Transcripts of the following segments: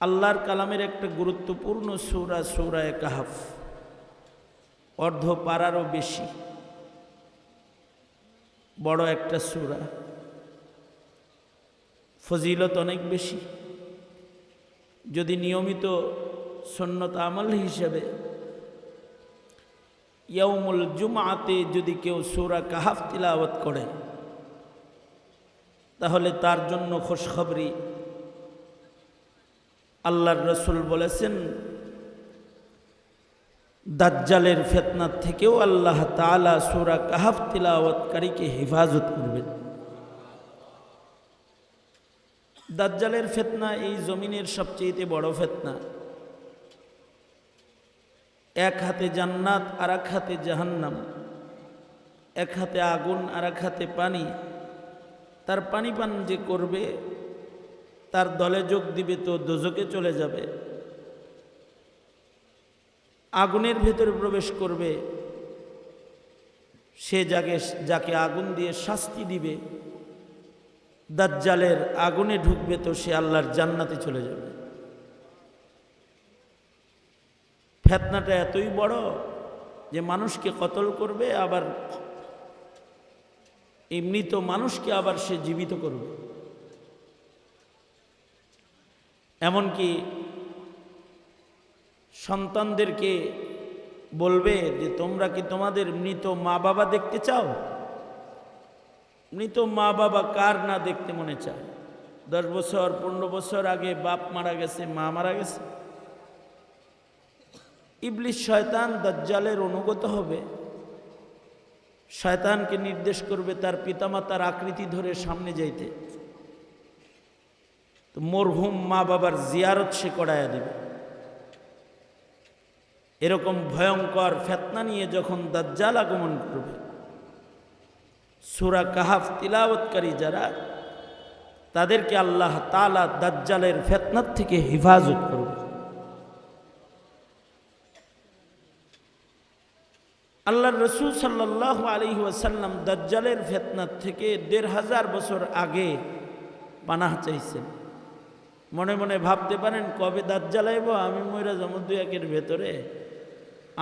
আল্লাহর কালামের একটা গুরুত্বপূর্ণ সূরা সূরায়ে কাহাফ। অর্ধ পাড়ারও বেশি। বড় একটা সূরা। ফজিলত অনেক বেশি। যদি নিয়মিত সন্নত আমল হিসেবে ইয়ৌমুল জুমাতে যদি কেউ সূরা কাহাফ তিলাওয়াত করে, তাহলে তার জন্য খোশখবরি আল্লাহর রসুল বলেছেন, দাজ্জালের ফেতনার থেকেও আল্লাহ তালা সুরা কাহাফ তিলাওয়াতকারীকে হেফাজত করবেন। দাজ্জালের ফেতনা এই জমিনের সবচেয়ে বড় ফেতনা। এক হাতে জান্নাত আর এক হাতে জাহান্নাম। এক হাতে আগুন আর এক হাতে পানি। তার পানি পান যে করবে তার দলে যোগ দিবে তো দোজকে চলে যাবে। আগুনের ভেতরে প্রবেশ করবে। সে যাকে যাকে আগুন দিয়ে শাস্তি দিবে, দাজ্জালের আগুনে ঢুকবে তো সে আল্লাহর জান্নাতে চলে যাবে। ফেতনাটা এতই বড় যে মানুষকে কতল করবে, আবার এমনি তো মানুষকে আবার সে জীবিত করবে। এমনকি সন্তানদেরকে বলবে যে, তোমরা কি তোমাদের মৃত মা বাবা দেখতে চাও? মৃত মা বাবা কার না দেখতে মনে চায়? দশ বছর, পনেরো বছর আগে বাপ মারা গেছে, মা মারা গেছে। ইবলিশ শয়তান দাজ্জালের অনুগত হবে। শয়তানকে নির্দেশ করবে তার পিতামাতার আকৃতি ধরে সামনে যাইতে। তো মরহুম মা বাবার জিয়ারত সে করাইয়া দেবে। এরকম ভয়ঙ্কর ফেতনা নিয়ে যখন দাজ্জাল আগমন করবে, সুরা কাহাফ তিলাওয়াতকারী যারা, তাদেরকে আল্লাহ তালা দাজ্জালের ফেতনার থেকে হেফাজত করবে। আল্লাহর রসুল সাল্লাহ আলী ওয়াসাল্লাম দাজ্জালের ফেতনার থেকে দেড় হাজার বছর আগে পানাহ চাইছেন। মনে মনে ভাবতে পারেন, কবে দাজ্জাল আইব, আমি ময়রা জমদু একের ভেতরে।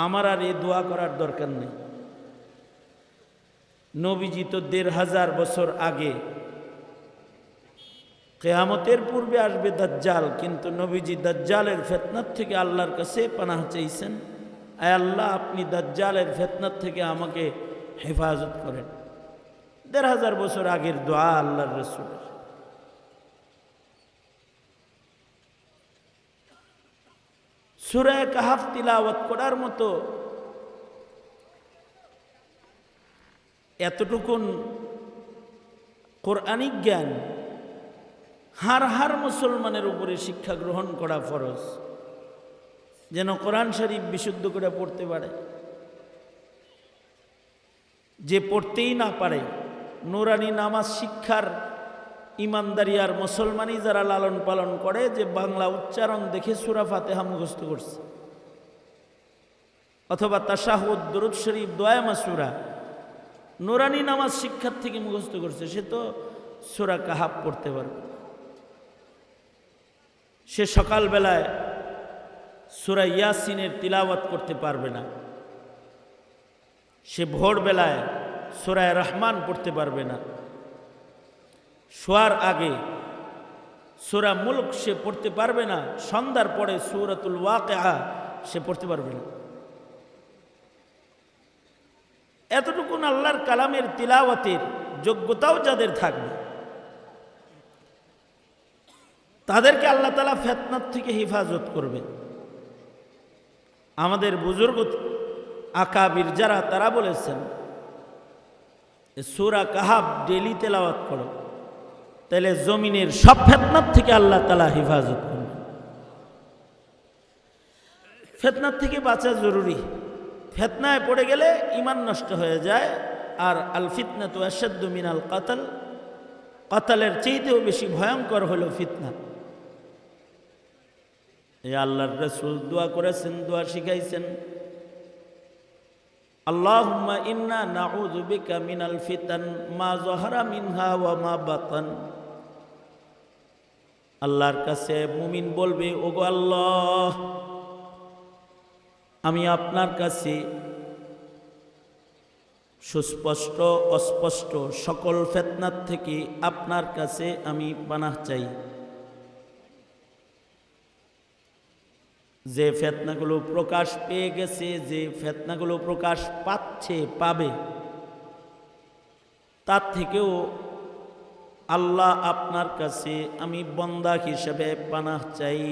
আমার আর এ দোয়া করার দরকার নেই। নবীজি তো দেড় হাজার বছর আগে কেয়ামতের পূর্বে আসবে দাজ্জাল, কিন্তু নবীজি দাজ্জালের ফেতনার থেকে আল্লাহর কাছে পানাহ চাইছেন, আয় আল্লাহ, আপনি দাজ্জালের ফেতনার থেকে আমাকে হেফাজত করেন। দেড় হাজার বছর আগের দোয়া আল্লাহর রসুলের। সুরায় কাহাফ তিলাওয়াত করার মতো এতটুকুন কোরআনিক জ্ঞান হার হার মুসলমানের উপরে শিক্ষা গ্রহণ করা ফরজ। যেন কোরআন শরীফ বিশুদ্ধ করে পড়তে পারে। যে পড়তেই না পারে, নোরানি নামাজ শিক্ষার ইমানদারি আর মুসলমানই যারা লালন পালন করে, যে বাংলা উচ্চারণ দেখে সুরা ফাতেহা মুখস্থ করছে। অথবা তাশাহুদ, দরুদ শরীফ দয়ামা সুরা, নোরানি নামাজ শিক্ষার থেকে মুখস্থ করছে, সে তো সুরা কাহাব পড়তে পারবে সে সকালবেলায় সুরা ইয়াসিনের তিলাওয়াত করতে পারবে না। সে ভোরবেলায় সুরায় রহমান পড়তে পারবে না। শোয়ার আগে সুরা মুলক সে পড়তে পারবে না, সন্ধ্যার পরে সুরাতুল ওয়াকেহা সে পড়তে পারবে না। এতটুকুন আল্লাহর কালামের তিলাওয়াতের যোগ্যতাও যাদের থাকবে, তাদেরকে আল্লাহ তালা ফেতনার থেকে হেফাজত করবে। আমাদের বুজুর্গ আকাবির যারা, তারা বলেছেন সুরা কাহাব ডেলি তেলাওয়াত করো। তাহলে জমিনের সব ফেতনার থেকে আল্লাহ তালা হেফাজত ফেতনার থেকে বাঁচা জরুরি। ফেতনায় পড়ে গেলে ইমান নষ্ট হয়ে যায়, আর আল ফিতনা তো আসাদ্দ মিনাল কাতাল। কাতালের চেয়েতেও বেশি ভয়ঙ্কর হলো ফিতনা। এই আল্লাহর রসুল দোয়া করেছেন, দোয়া শিখাইছেন। ইন্না নাউযু বিকা মিনাল ফিতান, মা যাহারা মিনহা ওয়া মা বাতান। আল্লাহর কাছে মুমিন বলবে, ওগো আল্লাহ, আমি আপনার কাছে সুস্পষ্ট, অস্পষ্ট সকল ফেতনার থেকে আপনার কাছে আমি পানাহ চাই। যে ফেতনাগুলো প্রকাশ পেয়ে গেছে, যে ফেতনাগুলো প্রকাশ পাচ্ছে, পাবে। তার থেকেও আল্লাহ আপনার কাছে আমি বন্দা হিসেবে পানাহ চাই।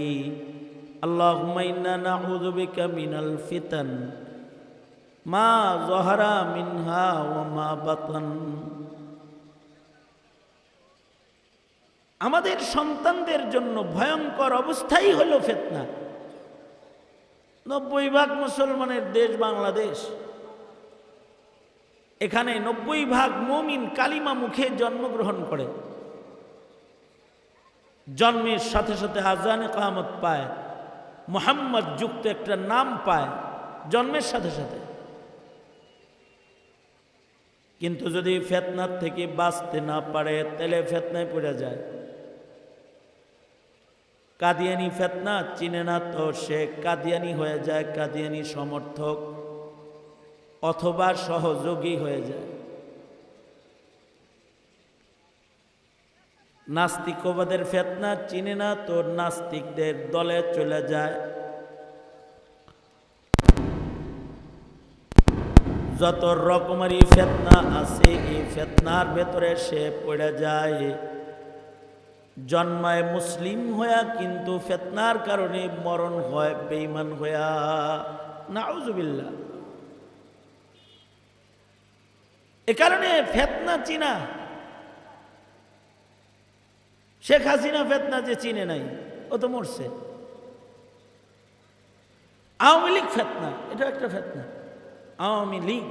আল্লাহ মিনাল ফিতান। মা জহরা মিনহা ও মা বাতন। আমাদের সন্তানদের জন্য ভয়ঙ্কর অবস্থাই হলো ফেতনা। নব্বই ভাগ মুসলমানের দেশ বাংলাদেশ। এখানে নব্বই ভাগ মমিন কালিমা মুখে জন্মগ্রহণ করে। জন্মের সাথে সাথে আজানে কামত পায়, মোহাম্মদ যুক্ত একটা নাম পায় জন্মের সাথে সাথে। কিন্তু যদি ফেতনার থেকে বাঁচতে না পারে, তাহলে ফেতনায় পড়ে যায়। কাদিয়ানি ফেতনা চিনে না তো সে কাদিয়ানি হয়ে যায়, কাদিয়ানি সমর্থক অথবা সহযোগী হয়ে যায়। নাস্তিকবাদের ফেতনা চিনে না তো নাস্তিকদের দলে চলে যায়। যত রকমারি ফেতনা আছে, এই ফেতনার ভেতরে সে পড়ে যায়। জন্মায় মুসলিম হইয়া কিন্তু ফেতনার কারণে মরণ হয় বেইমান হইয়া। নাউজুবিল্লা এ কারণে ফেতনা চিনা। শেখ হাসিনা ফেতনা যে চিনে নাই, ও তো মরছে। আওয়ামী লীগ ফেতনা এটা একটা ফেতনা। আওয়ামী লীগ।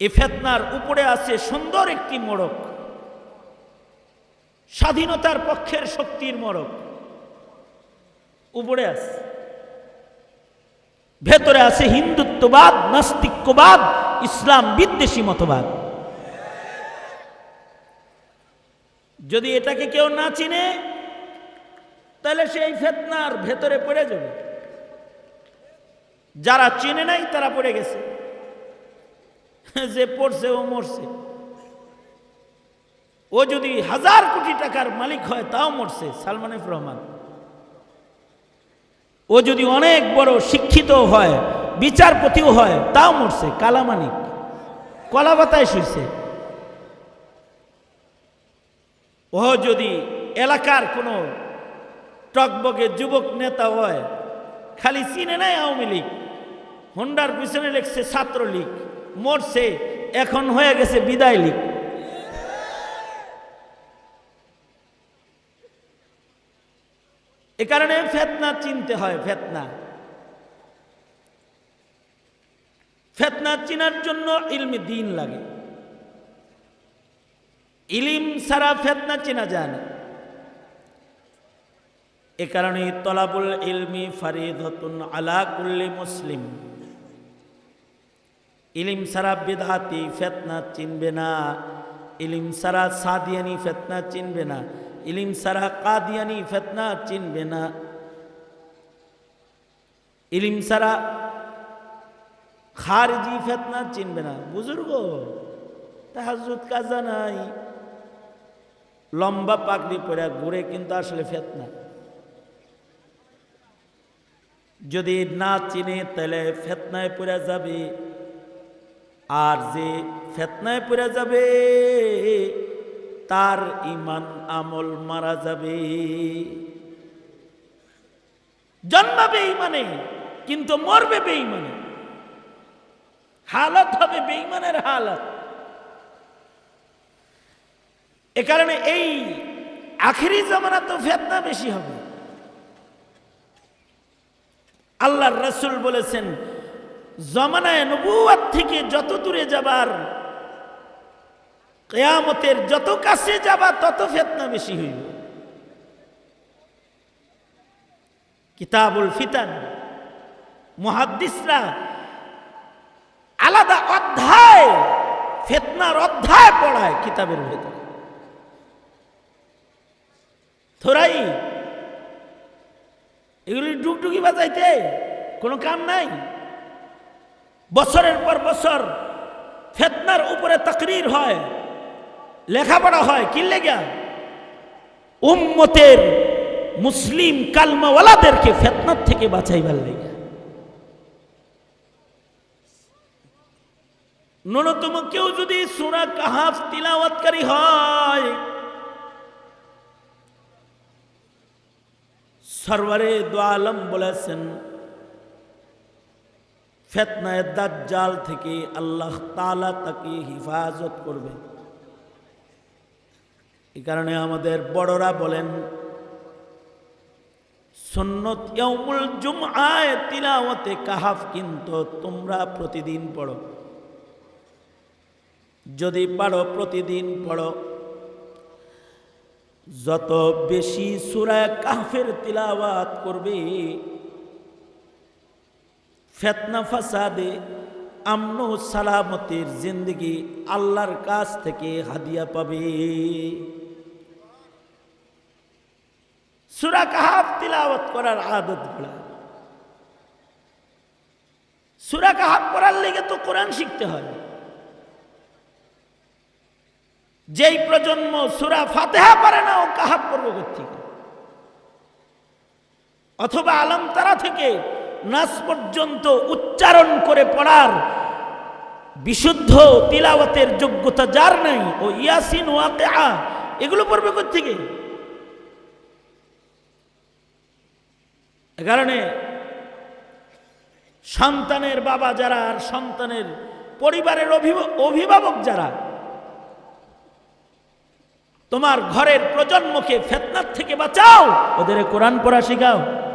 এ ফেতনার উপরে আছে সুন্দর একটি মোড়ক। স্বাধীনতার পক্ষের শক্তির মরক উপরে আছে। ভেতরে আছে হিন্দুত্ববাদ, নাস্তিক্যবাদ, ইসলাম বিদ্বেষী মতবাদ। যদি এটাকে কেউ না চিনে, তাহলে সেই ফেতনার ভেতরে পড়ে যাবে। যারা চিনে নাই, তারা পড়ে গেছে। যে পড়ছে ও মরছে। ও যদি হাজার কোটি টাকার মালিক হয়, তাও মরছে, সালমান এফ রহমান। ও যদি অনেক বড় শিক্ষিত হয়, বিচারপতিও হয়, তাও মরছে, কালামানিক। কলাবাতায় শুইছে। ও যদি এলাকার কোনো টকবগে যুবক নেতা হয়, খালি চিনে নাই আওয়ামী লীগ। হোন্ডার পিছনে লেখছে ছাত্রলীগ, মরছে, এখন হয়ে গেছে বিদায় লীগ। এ কারণে ফেতনা চিনতে হয়, ফেতনা। ফেতনা চিনার জন্য ইলমি দিন লাগে। ইলিম সারা ফেতনা চেনা যায় না। এ কারণে তলাবুল ইলমি ফারিদতুন আলা কুল্লি মুসলিম। ইলিম সারা বেদাতি ফেতনা চিনবে না। ইলিম সারা সাদিয়ানি ফেতনা চিনবে না। ইলিম সারা কাদিয়ানি ফেতনা চিনবে না। ইলিম সারা খারজি ফেতনা চিনবে না। বুজুর্গ তাহাজুদ কাজা নাই। লম্বা পাগড়ি পরে ঘুরে কিন্তু আসলে ফেতনা। যদি না চিনে, তাহলে ফেতনায় পড়ে যাবে। আর যে ফেতনায় পড়ে যাবে তার ইমান আমল মারা যাবে। জন্মাবে ইমানে, কিন্তু মরবে বেঈমানে। হালত হবে বেঈমানের হালত। এ কারণে এই আখেরি জামানা তো ফেতনা বেশি হবে। আল্লাহর রসুল বলেছেন, জমানায় নবুয়াত থেকে যত দূরে যাবার কেয়ামতের যত কাছে যাবা, তত ফেতনা বেশি হইব। কিতাবুল ফিতান, মহাদ্দিসরা আলাদা অধ্যায়, ফেতনার অধ্যায় পড়ায় কিতাবের ভেতরে। থোরাই, এগুলি ডুগডুগি বাজাইতে কোনো কাম নাই। বছরের পর বছর ফেতনার উপরে তাকরির হয়। লেখাপড়া হয়, কি লেগা? উম্মতের মুসলিম কালমাওয়ালাদেরকে ফেতনার থেকে বাঁচাইবার লেগে। ন্যূনতম কেউ যদি সুরা কাহাফ তিলাওয়াতকারী হয়, সরওয়ারে দো আলম বলেছেন, ফেতনায় দাজ্জাল থেকে আল্লাহ তালা তাকে হিফাজত করবে। এই কারণে আমাদের বড়রা বলেন, সন্নত ইয়াউমুল জুমআয়, তিলাওয়াতে কাহাফ কিন্তু তোমরা প্রতিদিন পড়ো। যদি পারো প্রতিদিন পড়ো। যত বেশি সুরায় কাহফের তিলাওয়াত করবে, ফেতনা ফাসাদে, আমন সালামতের জিন্দগি আল্লাহর কাছ থেকে হাদিয়া পাবে। সুরা কাহাব তিলাওয়াত করার আদত গড়া সুরা কাহাব পড়ার লেগে তো কোরআন শিখতে হয়। যেই প্রজন্ম সুরা ফাতেহা পারে না, ও কাহাব পড়বে থেকে অথবা আলম তারা থেকে নাস পর্যন্ত উচ্চারণ করে পড়ার বিশুদ্ধ তিলাওয়াতের যোগ্যতা যার নাই, ও ইয়াসিন ওয়াকিআ, এগুলো পড়বে থেকে এ কারণে সন্তানের বাবা যারা আর সন্তানের পরিবারের অভিভ- অভিভাবক যারা, তোমার ঘরের প্রজন্মকে ফেতনার থেকে বাঁচাও। ওদের কোরআন পড়া শিখাও।